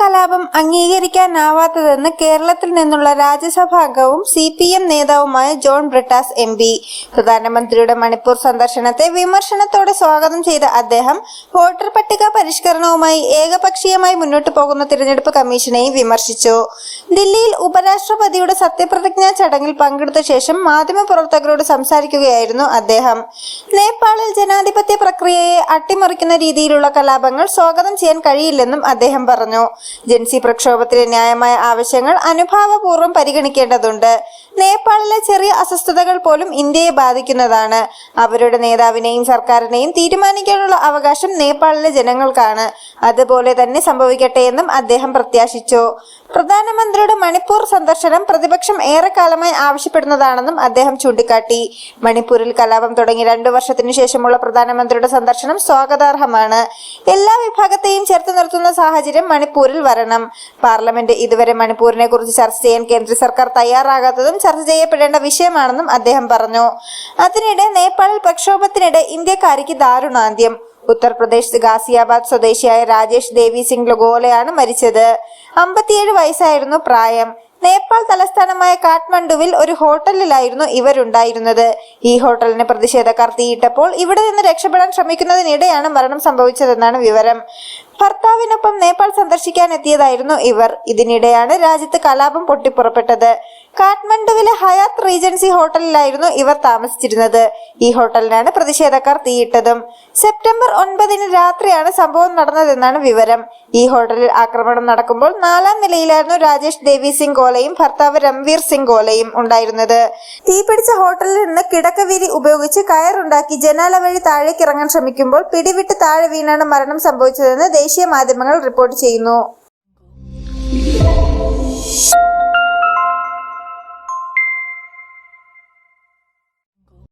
കലാപം അംഗീകരിക്കാനാവാത്തതെന്ന് കേരളത്തിൽ നിന്നുള്ള രാജ്യസഭാ അംഗവും സി പി എം നേതാവുമായ ജോൺ ബ്രിട്ടാസ് എം പി. പ്രധാനമന്ത്രിയുടെ മണിപ്പൂർ സന്ദർശനത്തെ വിമർശനത്തോടെ സ്വാഗതം ചെയ്ത അദ്ദേഹം വോട്ടർ പട്ടിക പരിഷ്കരണവുമായി ഏകപക്ഷീയമായി മുന്നോട്ടു പോകുന്ന തിരഞ്ഞെടുപ്പ് കമ്മീഷനെയും വിമർശിച്ചു. ദില്ലിയിൽ ഉപരാഷ്ട്രപതിയുടെ സത്യപ്രതിജ്ഞാ ചടങ്ങിൽ പങ്കെടുത്ത ശേഷം മാധ്യമപ്രവർത്തകരോട് സംസാരിക്കുകയായിരുന്നു അദ്ദേഹം. നേപ്പാളിൽ ജനാധിപത്യ പ്രക്രിയയെ അട്ടിമറിക്കുന്ന രീതിയിലുള്ള കലാപങ്ങൾ സ്വാഗതം ചെയ്യാൻ കഴിയില്ലെന്നും അദ്ദേഹം പറഞ്ഞു. ജൻസി പ്രക്ഷോഭത്തിലെ ന്യായമായ ആവശ്യങ്ങൾ അനുഭാവപൂർവം പരിഗണിക്കേണ്ടതുണ്ട്. നേപ്പാളിലെ ചെറിയ അസ്വസ്ഥതകൾ പോലും ഇന്ത്യയെ ബാധിക്കുന്നതാണ്. അവരുടെ നേതാവിനെയും സർക്കാരിനെയും തീരുമാനിക്കാനുള്ള അവകാശം നേപ്പാളിലെ ജനങ്ങൾക്കാണ്. അതുപോലെ തന്നെ സംഭവിക്കട്ടെ എന്നും അദ്ദേഹം പ്രത്യാശിച്ചു. പ്രധാനമന്ത്രിയുടെ മണിപ്പൂർ സന്ദർശനം പ്രതിപക്ഷം ഏറെക്കാലമായി ആവശ്യപ്പെടുന്നതാണെന്നും അദ്ദേഹം ചൂണ്ടിക്കാട്ടി. മണിപ്പൂരിൽ കലാപം തുടങ്ങി രണ്ടു വർഷത്തിനു ശേഷമുള്ള പ്രധാനമന്ത്രിയുടെ സന്ദർശനം സ്വാഗതാർഹമാണ്. എല്ലാ വിഭാഗത്തെയും ചേർത്ത് നിർത്തുന്ന സാഹചര്യം മണിപ്പൂരിൽ വരണം. പാർലമെന്റ് ഇതുവരെ മണിപ്പൂരിനെ കുറിച്ച് ചർച്ച ചെയ്യാൻ കേന്ദ്ര സർക്കാർ തയ്യാറാകാത്തതും ചർച്ച ചെയ്യപ്പെടേണ്ട വിഷയമാണെന്നും അദ്ദേഹം പറഞ്ഞു. അതിനിടെ നേപ്പാളിൽ പ്രക്ഷോഭത്തിനിടെ ഇന്ത്യക്കാരിക്ക് ദാരുണാന്ത്യം. ഉത്തർപ്രദേശ് ഗാസിയാബാദ് സ്വദേശിയായ രാജേഷ് ദേവി സിംഗ് ലഗോലയാണ് മരിച്ചത്. അമ്പത്തിയേഴ് വയസ്സായിരുന്നു പ്രായം. നേപ്പാൾ തലസ്ഥാനമായ കാഠ്മണ്ഡുവിൽ ഒരു ഹോട്ടലിലായിരുന്നു ഇവരുണ്ടായിരുന്നത്. ഈ ഹോട്ടലിന് പ്രതിഷേധക്കാർ തീയിട്ടപ്പോൾ ഇവിടെ നിന്ന് രക്ഷപ്പെടാൻ ശ്രമിക്കുന്നതിനിടെയാണ് മരണം സംഭവിച്ചതെന്നാണ് വിവരം. ഭർത്താവിനൊപ്പം നേപ്പാൾ സന്ദർശിക്കാൻ എത്തിയതായിരുന്നു ഇവർ. ഇതിനിടെയാണ് രാജ്യത്ത് കലാപം പൊട്ടിപ്പുറപ്പെട്ടത്. കാഠ്മണ്ഡുവിലെ ഹയാത്ത് റീജൻസി ഹോട്ടലിലായിരുന്നു ഇവർ താമസിച്ചിരുന്നത്. ഈ ഹോട്ടലിനാണ് പ്രതിഷേധക്കാർ തീയിട്ടതും. സെപ്റ്റംബർ ഒൻപതിന് രാത്രിയാണ് സംഭവം നടന്നതെന്നാണ് വിവരം. ഈ ഹോട്ടലിൽ ആക്രമണം നടക്കുമ്പോൾ നാലാം നിലയിലായിരുന്നു രാജേഷ് ദേവി സിംഗ് ഗോലയും ഭർത്താവ് രംവീർ സിംഗ് ഗോലയും ഉണ്ടായിരുന്നത്. തീപിടിച്ച ഹോട്ടലിൽ നിന്ന് കിടക്കവീരി ഉപയോഗിച്ച് കയറുണ്ടാക്കി ജനാല വഴി താഴേക്ക് ഇറങ്ങാൻ ശ്രമിക്കുമ്പോൾ പിടിവിട്ട് താഴെ വീണാണ് മരണം സംഭവിച്ചതെന്ന് ദേശീയ മാധ്യമങ്ങൾ റിപ്പോർട്ട് ചെയ്യുന്നു.